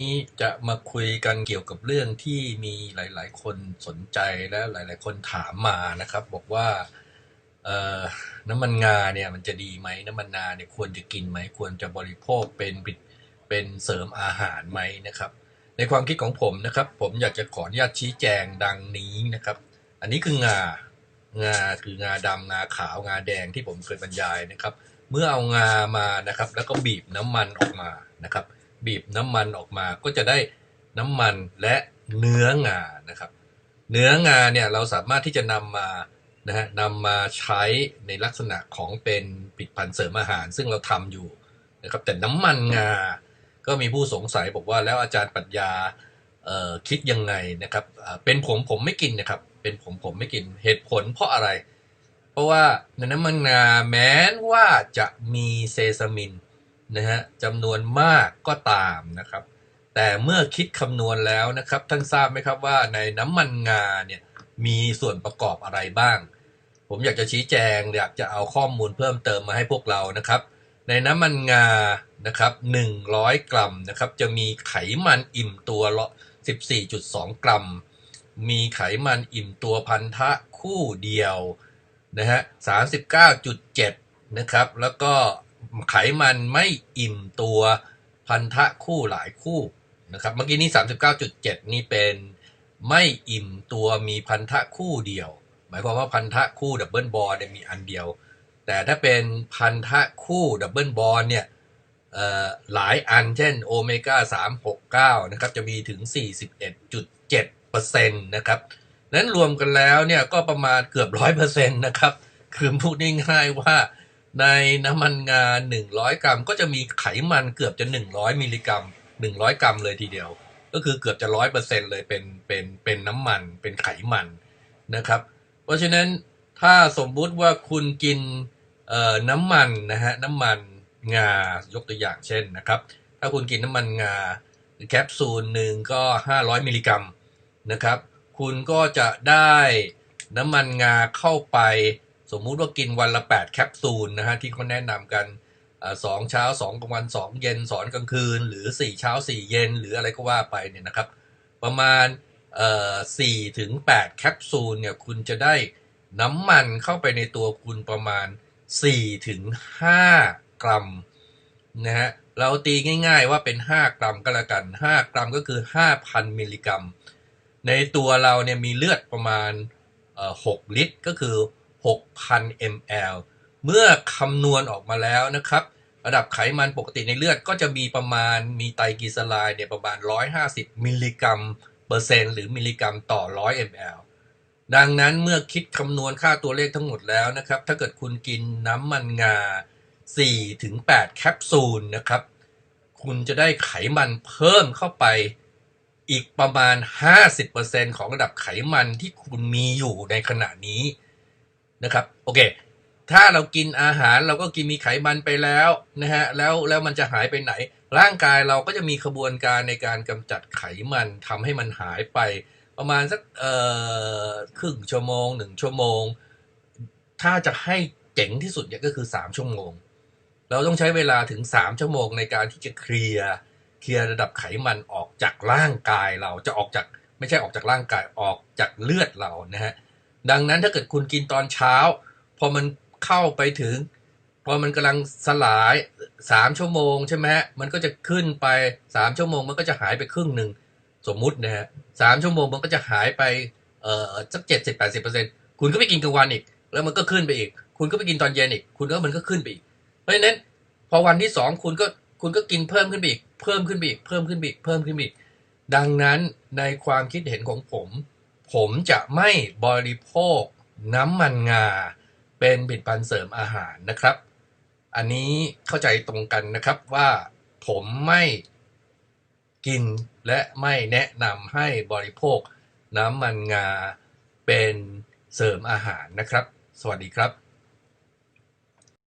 นี้จะมาคุยกันเกี่ยวกับเรื่องที่มีหลาย ๆ คนสนใจและหลาย ๆ คนถามมานะครับ บอกว่าน้ำมันงาเนี่ยมันจะดีไหมน้ำมันงาเนี่ยควรจะกินไหมควรจะบริโภคเป็นเป็นเสริมอาหารไหมนะครับ ในความคิดของผมนะครับ ผมอยากจะขออนุญาตชี้แจงดังนี้นะครับ อันนี้คืองางาคืองาดำงาขาวงาแดงที่ผมเคยบรรยายนะครับ เมื่อเอางามานะครับ แล้วก็บีบน้ำมันออกมานะครับ บีบน้ำมันออกมาก็จะได้น้ำมันและเนื้องานะครับ เนื้องาเนี่ยเราสามารถที่จะนำมานะฮะนำมาใช้ในลักษณะของเป็นผิดพันเสริมอาหาร ซึ่งเราทำอยู่นะครับแต่น้ำมันงา ก็มีผู้สงสัยบอกว่าแล้วอาจารย์ปรัชญาเอ่อคิดยังไงนะครับอ่าเป็นผมผมไม่กินนะครับ เป็นผมผมไม่กินเหตุผลเพราะอะไร เพราะว่าในน้ำมันงาแม้ว่าจะมีเซซามิน นะฮะจำนวนมากก็ตามนะครับ แต่เมื่อคิดคำนวณแล้วนะครับท่านทราบไหมครับว่าในน้ำมันงาเนี่ยมีส่วนประกอบอะไรบ้าง ผมอยากจะชี้แจงอยากจะเอาข้อมูลเพิ่มเติมมาให้พวกเรานะครับ ในน้ำมันงานะครับ100 กรัมนะครับจะมีไขมันอิ่มตัวละ14.2 กรัม มีไขมันอิ่มตัวพันธะคู่เดียวนะฮะ39.7นะครับแล้วก็ ไขมันไม่อิ่มตัวพันธะคู่หลายคู่นะครับเมื่อกี้นี้ 39.7 นี่เป็นไม่อิ่มตัวมีพันธะคู่เดียว หมายความว่าพันธะคู่ดับเบิลบอลมีอันเดียว แต่ถ้าเป็นพันธะคู่ดับเบิลบอลเนี่ยหลายอันเช่นโอเมก้า 369 นะครับ จะมีถึง 41.7%นะครับนั้นรวมกันแล้วเนี่ยก็ประมาณเกือบ 100%นะครับ คือพูดง่ายๆว่า ในน้ำมันงา 100 กรัม ก็จะมีไขมันเกือบจะ 100 มิลลิกรัม 100 กรัมเลยทีเดียว ก็คือเกือบจะ100%เเลยเป็นเป็นเป็นน้ำมันเป็นไขมันนะครับ เพราะฉะนั้นถ้าสมมุติว่าคุณกินเอ่อน้ำมันนะฮะน้ำมันงายกตัวอย่างเช่นนะครับ ถ้าคุณกินน้ำมันงาแคปซูลหนึ่งก็ 500 มิลลิกรัมนะครับ คุณก็จะได้น้ำมันงาเข้าไป สมมุติว่ากินวันละ 8 แคปซูลนะฮะที่เขาแนะนำกันสองเช้า2กลางวัน2เย็นสอนกลางคืน หรือ4เช้า4เย็น หรืออะไรก็ว่าไปเนี่ยนะครับ ประมาณเอ่ถึง8แคปซูลเนี่ยคุณจะได้น้ำมันเข้าไปในตัวคุณประมาณ4ถึง5กรัมนะฮะเราตีง่ายๆว่าเป็น 5 กรัมก็แล้วกัน 5 กรัมก็คือ 5,000 มิลลิกรัม ในตัวเราเนี่ยมีเลือดประมาณ 6 ลิตรก็คือ 6,000 ml เมื่อคำนวณออกมาแล้วนะครับ ระดับไขมันปกติในเลือดก็จะมีประมาณมีไตรกลีเซอไรด์เนี่ยประมาณ 150 มิลลิกรัมเปอร์เซ็นต์หรือมิลลิกรัมต่อ 100 ml ดังนั้นเมื่อคิดคำนวณค่าตัวเลขทั้งหมดแล้วนะครับ ถ้าเกิดคุณกินน้ำมันงา4ถึง8แคปซูลนะครับ คุณจะได้ไขมันเพิ่มเข้าไปอีกประมาณ 50%ของระดับไขมันที่คุณมีอยู่ในขณะนี้ นะครับ โอเค ถ้าเรากินอาหารเราก็กินมีไขมันไปแล้วนะฮะแล้วแล้วมันจะหายไปไหน ร่างกายเราก็จะมีขบวนการในการกำจัดไขมันทำให้มันหายไป ประมาณสักเอ่อครึ่งชั่วโมงหนึ่งชั่วโมง ถ้าจะให้เจ๋งที่สุดเนี่ยก็คือสามชั่วโมง เราต้องใช้เวลาถึงสามชั่วโมงในการที่จะเคลียร์เคลียร์ระดับไขมันออกจากร่างกายเราจะออกจากไม่ใช่ออกจากร่างกายออกจากเลือดเรานะฮะ ดังนั้นถ้าเกิดคุณกินตอนเช้า พอมันเข้าไปถึง พอมันกำลังสลายสามชั่วโมงใช่ไหมฮะมันก็จะขึ้นไปสามชั่วโมงมันก็จะหายไปครึ่งหนึ่งสมมุตินะฮะสามชั่วโมงมันก็จะหายไปเอ่อสักเจ็ดสิบแปดสิบเปอร์เซ็นคุณก็ไปกินกลางวันอีก แล้วมันก็ขึ้นไปอีก คุณก็ไปกินตอนเย็นอีก คุณก็มันก็ขึ้นไปอีก เพราะฉะนั้นพอวันที่สองคุณก็คุณก็กินเพิ่มขึ้นไปอีก เพิ่มขึ้นไปอีก เพิ่มขึ้นไปอีก เพิ่มขึ้นไปอีก ดังนั้นในความคิดเห็นของผม ผมจะไม่บริโภคน้ำมันงา เป็นผลิตภัณฑ์เสริมอาหารนะครับ อันนี้เข้าใจตรงกันนะครับว่าผมไม่กินและไม่แนะนำให้บริโภคน้ำมันงาเป็นเสริมอาหารนะครับ สวัสดีครับ